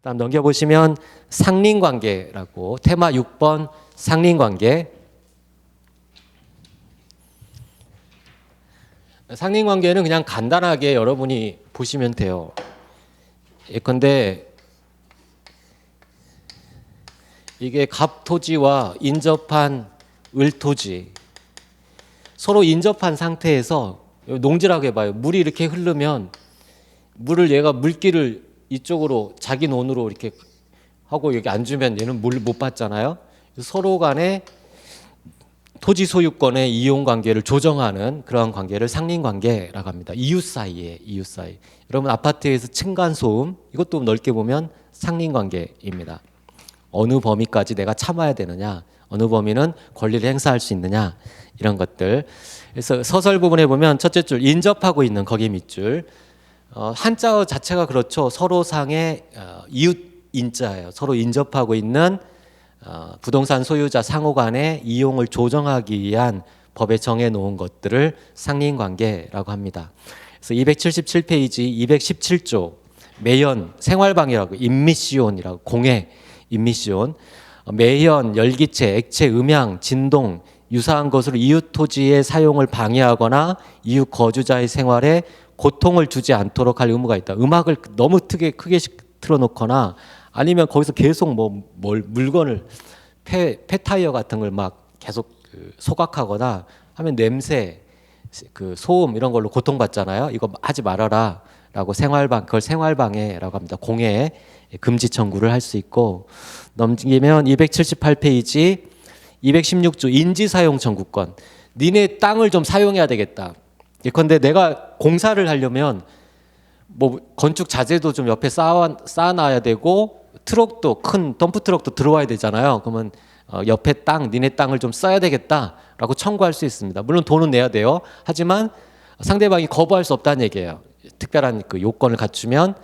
다음 넘겨보시면 상린관계라고 테마 6번 상린관계 상린관계는 그냥 간단하게 여러분이 보시면 돼요. 예컨대 이게 갑토지와 인접한 을토지 서로 인접한 상태에서 농지라고 해봐요. 물이 이렇게 흐르면 물을 얘가 물기를 이쪽으로 자기 논으로 이렇게 하고 여기 앉으면 얘는 물 못 받잖아요. 서로 간에 토지 소유권의 이용 관계를 조정하는 그러한 관계를 상린 관계라고 합니다. 이웃 사이에 이웃 사이. 여러분 아파트에서 층간 소음 이것도 넓게 보면 상린 관계입니다. 어느 범위까지 내가 참아야 되느냐, 어느 범위는 권리를 행사할 수 있느냐 이런 것들. 그래서 서설 부분에 보면 첫째 줄 인접하고 있는 거기 밑줄 어, 한자 자체가 그렇죠. 서로 상의 어, 이웃 인자예요. 서로 인접하고 있는 어, 부동산 소유자 상호 간의 이용을 조정하기 위한 법에 정해 놓은 것들을 상린 관계라고 합니다. 그래서 277페이지 217조 매연 생활방해라고 임미시온이라고 공해 임미시온 어, 매연 열기체 액체 음향 진동 유사한 것으로 이웃 토지의 사용을 방해하거나 이웃 거주자의 생활에 고통을 주지 않도록 할 의무가 있다. 음악을 너무 크게 크게 틀어놓거나 아니면 거기서 계속 뭐 뭘 물건을 폐, 폐 타이어 같은 걸 막 계속 그 소각하거나 하면 냄새, 그 소음 이런 걸로 고통받잖아요. 이거 하지 말아라 라고 생활방 그걸 생활방해라고 합니다. 공해 금지 청구를 할 수 있고 넘기면 278페이지 216조 인지 사용 청구권. 니네 땅을 좀 사용해야 되겠다. 예컨대 내가 공사를 하려면 뭐 건축 자재도 좀 옆에 쌓아 쌓아놔야 되고 트럭도 큰 덤프 트럭도 들어와야 되잖아요. 그러면 어, 옆에 땅, 니네 땅을 좀 써야 되겠다라고 청구할 수 있습니다. 물론 돈은 내야 돼요. 하지만 상대방이 거부할 수 없다는 얘기예요. 특별한 그 요건을 갖추면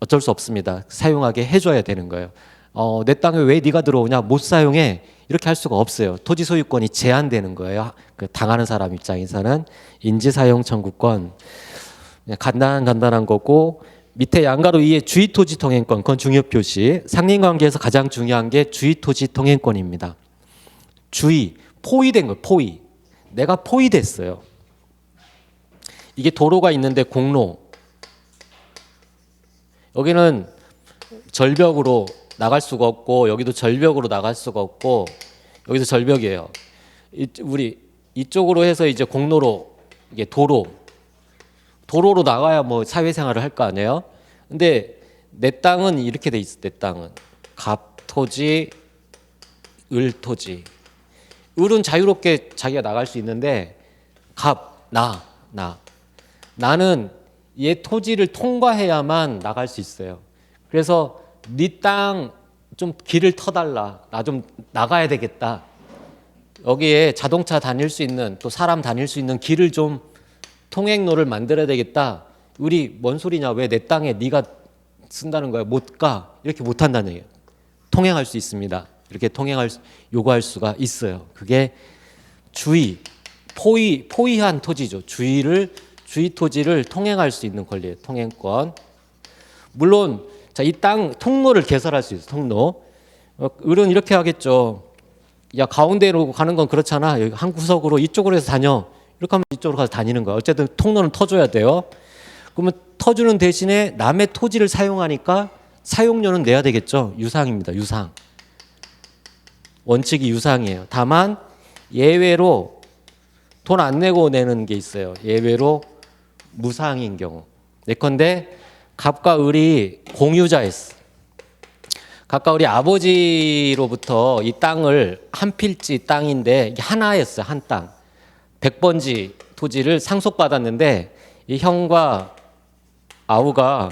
어쩔 수 없습니다. 사용하게 해줘야 되는 거예요. 어, 내 땅에 왜 네가 들어오냐? 못 사용해. 이렇게 할 수가 없어요. 토지 소유권이 제한되는 거예요. 그 당하는 사람 입장에서는 인지 사용 청구권 그냥 간단 간단한 거고 밑에 양가로 위에 주의 토지 통행권 그건 중요 표시 상린 관계에서 가장 중요한 게 주의 토지 통행권입니다. 주의 포위된 거 포위 내가 포위됐어요. 이게 도로가 있는데 공로 여기는 절벽으로 나갈 수가 없고 여기도 절벽으로 나갈 수가 없고 여기도 절벽이에요. 이, 우리 이쪽으로 해서 이제 공로로 이게 도로 도로로 나가야 뭐 사회생활을 할 거 아니에요. 근데 내 땅은 이렇게 돼 있어. 내 땅은 갑 토지, 을 토지. 을은 자유롭게 자기가 나갈 수 있는데 갑, 나, 나. 나는 얘 토지를 통과해야만 나갈 수 있어요. 그래서 네 땅 좀 길을 터달라. 나 좀 나가야 되겠다. 여기에 자동차 다닐 수 있는 또 사람 다닐 수 있는 길을 좀 통행로를 만들어야 되겠다. 우리 뭔 소리냐? 왜 내 땅에 네가 쓴다는 거야? 못 가. 이렇게 못 한다는 얘기예요. 통행할 수 있습니다. 이렇게 통행할 수- 요구할 수가 있어요. 그게 주의 포위 포위한 토지죠. 주의를 주의 토지를 통행할 수 있는 권리예요. 통행권. 물론 자, 이 땅 통로를 개설할 수 있어요. 통로. 어, 을은 이렇게 하겠죠. 야, 가운데로 가는 건 그렇잖아. 여기 한 구석으로 이쪽으로 해서 다녀. 이렇게 하면 이쪽으로 가서 다니는 거야. 어쨌든 통로는 터줘야 돼요. 그러면 터주는 대신에 남의 토지를 사용하니까 사용료는 내야 되겠죠. 유상입니다. 유상. 원칙이 유상이에요. 다만 예외로 돈 안 내고 내는 게 있어요. 예외로 무상인 경우. 예컨대 갑과 을이 공유자였어. 각각 우리 아버지로부터 이 땅을 한 필지 땅인데 이게 하나였어요. 한 땅. 100번지 토지를 상속받았는데 이 형과 아우가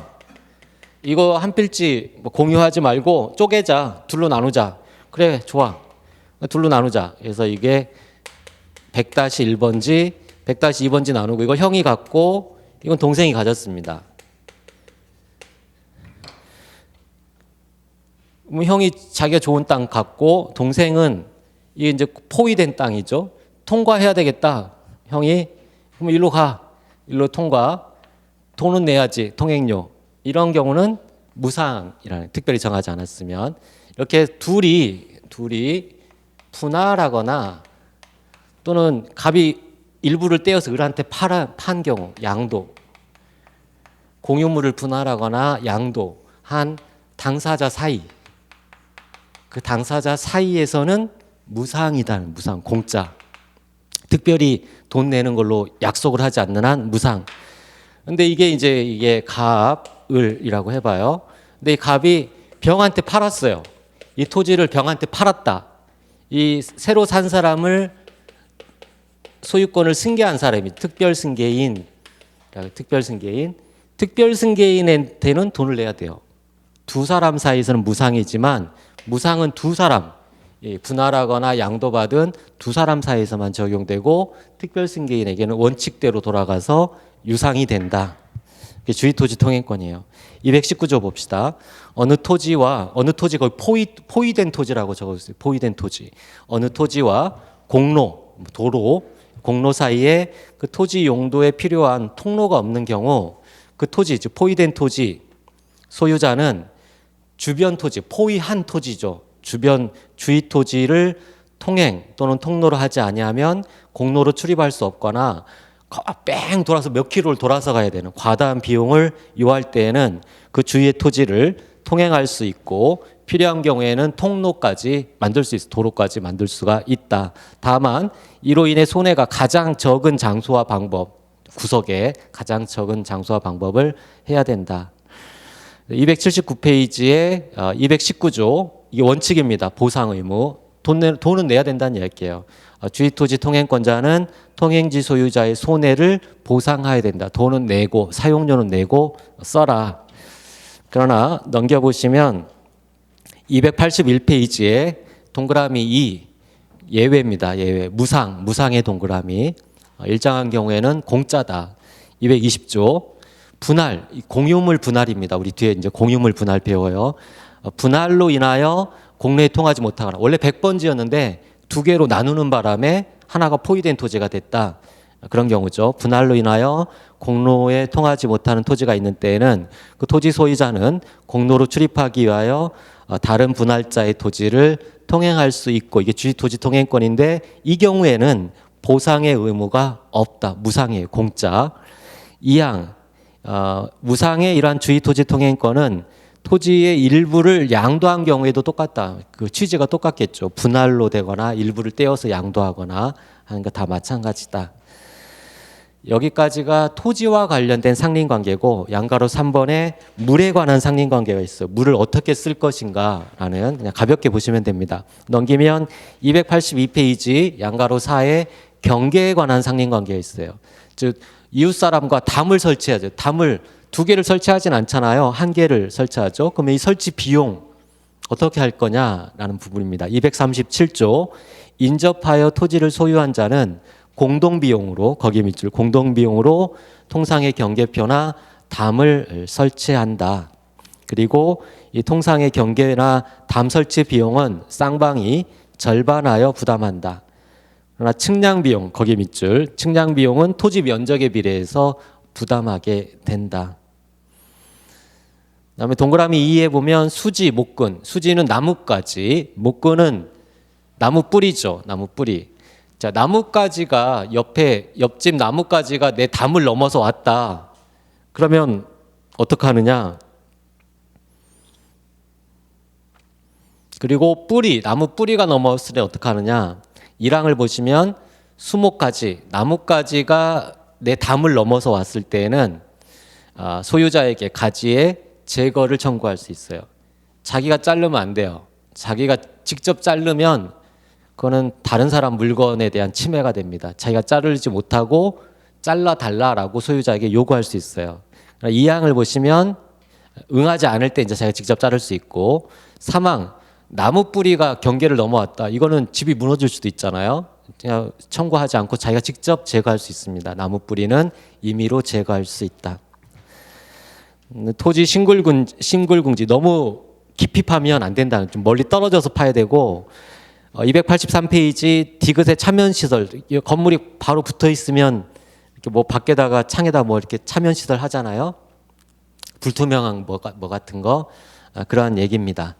이거 한 필지 뭐 공유하지 말고 쪼개자. 둘로 나누자. 그래, 좋아. 둘로 나누자. 그래서 이게 100-1번지, 100-2번지 나누고 이거 형이 갖고 이건 동생이 가졌습니다. 형이 자기가 좋은 땅 갖고 동생은 이게 이제 포위된 땅이죠. 통과해야 되겠다. 형이 그럼 일로 가. 일로 통과. 돈은 내야지. 통행료. 이런 경우는 무상이라는 특별히 정하지 않았으면 이렇게 둘이 둘이 분할하거나 또는 갑이 일부를 떼어서 을한테 팔아, 판 경우 양도 공유물을 분할하거나 양도 한 당사자 사이 그 당사자 사이에서는 무상이다 무상 공짜. 특별히 돈 내는 걸로 약속을 하지 않는 한 무상. 근데 이게 이제 이게 갑을이라고 해봐요. 근데 이 갑이 병한테 팔았어요. 이 토지를 병한테 팔았다. 이 새로 산 사람을 소유권을 승계한 사람이 특별 승계인 특별 승계인. 특별 승계인한테는 돈을 내야 돼요. 두 사람 사이에서는 무상이지만 무상은 두 사람 예, 분할하거나 양도받은 두 사람 사이에서만 적용되고 특별 승계인에게는 원칙대로 돌아가서 유상이 된다. 이게 주의 토지 통행권이에요. 219조 봅시다. 어느 토지와 어느 토지 거의 포위 포위된 토지라고 적어주세요. 포위된 토지. 어느 토지와 공로, 도로, 공로 사이에 그 토지 용도에 필요한 통로가 없는 경우 그 토지, 즉 포위된 토지 소유자는 주변 토지, 포위한 토지죠. 주변 주위 토지를 통행 또는 통로로 하지 아니하면 공로로 출입할 수 없거나 거- 뺑 돌아서 몇 킬로를 돌아서 가야 되는 과다한 비용을 요할 때에는 그 주위의 토지를 통행할 수 있고 필요한 경우에는 통로까지 만들 수 있어 도로까지 만들 수가 있다. 다만 이로 인해 손해가 가장 적은 장소와 방법 구석에 가장 적은 장소와 방법을 해야 된다. 279페이지에 219조 이게 원칙입니다. 보상 의무 돈 내, 돈은 내야 된다는 이야기예요. 어, 주의토지 통행권자는 통행지 소유자의 손해를 보상해야 된다. 돈은 내고 사용료는 내고 써라. 그러나 넘겨보시면 281페이지에 동그라미 2 예외입니다. 예외 무상 무상의 동그라미 어, 일정한 경우에는 공짜다. 220조 분할 이 공유물 분할입니다. 우리 뒤에 이제 공유물 분할 배워요. 어, 분할로 인하여 공로에 통하지 못하거나 원래 100번지였는데 두 개로 나누는 바람에 하나가 포위된 토지가 됐다. 그런 경우죠. 분할로 인하여 공로에 통하지 못하는 토지가 있는 때에는 그 토지 소유자는 공로로 출입하기 위하여 어, 다른 분할자의 토지를 통행할 수 있고 이게 주토지 통행권인데 이 경우에는 보상의 의무가 없다. 무상이에요. 공짜. 이항 어, 무상의 이러한 주토지 통행권은 토지의 일부를 양도한 경우에도 똑같다. 그 취지가 똑같겠죠. 분할로 되거나 일부를 떼어서 양도하거나 하는 거 다 마찬가지다. 여기까지가 토지와 관련된 상린 관계고 양가로 3번에 물에 관한 상린 관계가 있어요. 물을 어떻게 쓸 것인가라는 그냥 가볍게 보시면 됩니다. 넘기면 282페이지 양가로 4에 경계에 관한 상린 관계가 있어요. 즉 이웃 사람과 담을 설치하죠. 담을 두 개를 설치하진 않잖아요. 한 개를 설치하죠. 그러면 이 설치 비용 어떻게 할 거냐라는 부분입니다. 237조 인접하여 토지를 소유한 자는 공동 비용으로 거기 밑줄 공동 비용으로 통상의 경계표나 담을 설치한다. 그리고 이 통상의 경계나 담 설치 비용은 쌍방이 절반하여 부담한다. 그러나 측량 비용 거기 밑줄. 측량 비용은 토지 면적에 비례해서 부담하게 된다. 그다음에 동그라미 2에 보면 수지 목근. 수지는 나뭇가지. 목근은 나무 뿌리죠 나무 뿌리. 자 나뭇가지가 옆에 옆집 나뭇가지가 내 담을 넘어서 왔다. 그러면 어떻게 하느냐? 그리고 뿌리 나무 뿌리가 넘어왔을 때 어떻게 하느냐 이랑을 보시면 수목가지 나뭇가지가 내 담을 넘어서 왔을 때에는 아, 소유자에게 가지의 제거를 청구할 수 있어요. 자기가 자르면 안 돼요. 자기가 직접 자르면 그거는 다른 사람 물건에 대한 침해가 됩니다. 자기가 자르지 못하고 잘라 달라라고 소유자에게 요구할 수 있어요. 이 항을 보시면 응하지 않을 때 이제 자기가 직접 자를 수 있고 사망 나무 뿌리가 경계를 넘어왔다. 이거는 집이 무너질 수도 있잖아요. 그냥 청구하지 않고 자기가 직접 제거할 수 있습니다. 나무 뿌리는 임의로 제거할 수 있다. 음, 토지 싱글군 싱글궁지 너무 깊이 파면 안 된다는 좀 멀리 떨어져서 파야 되고 어, 283페이지 디귿의 차면 시설 이 건물이 바로 붙어 있으면 이렇게 뭐 밖에다가 창에다 뭐 이렇게 차면 시설 하잖아요. 불투명한 뭐, 가- 뭐 같은 거 아, 그러한 얘기입니다.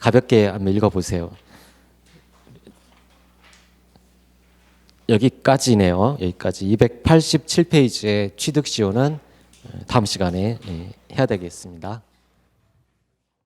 가볍게 한번 읽어보세요. 여기까지네요. 여기까지 287페이지의 취득 시효는 다음 시간에 예, 해야 되겠습니다.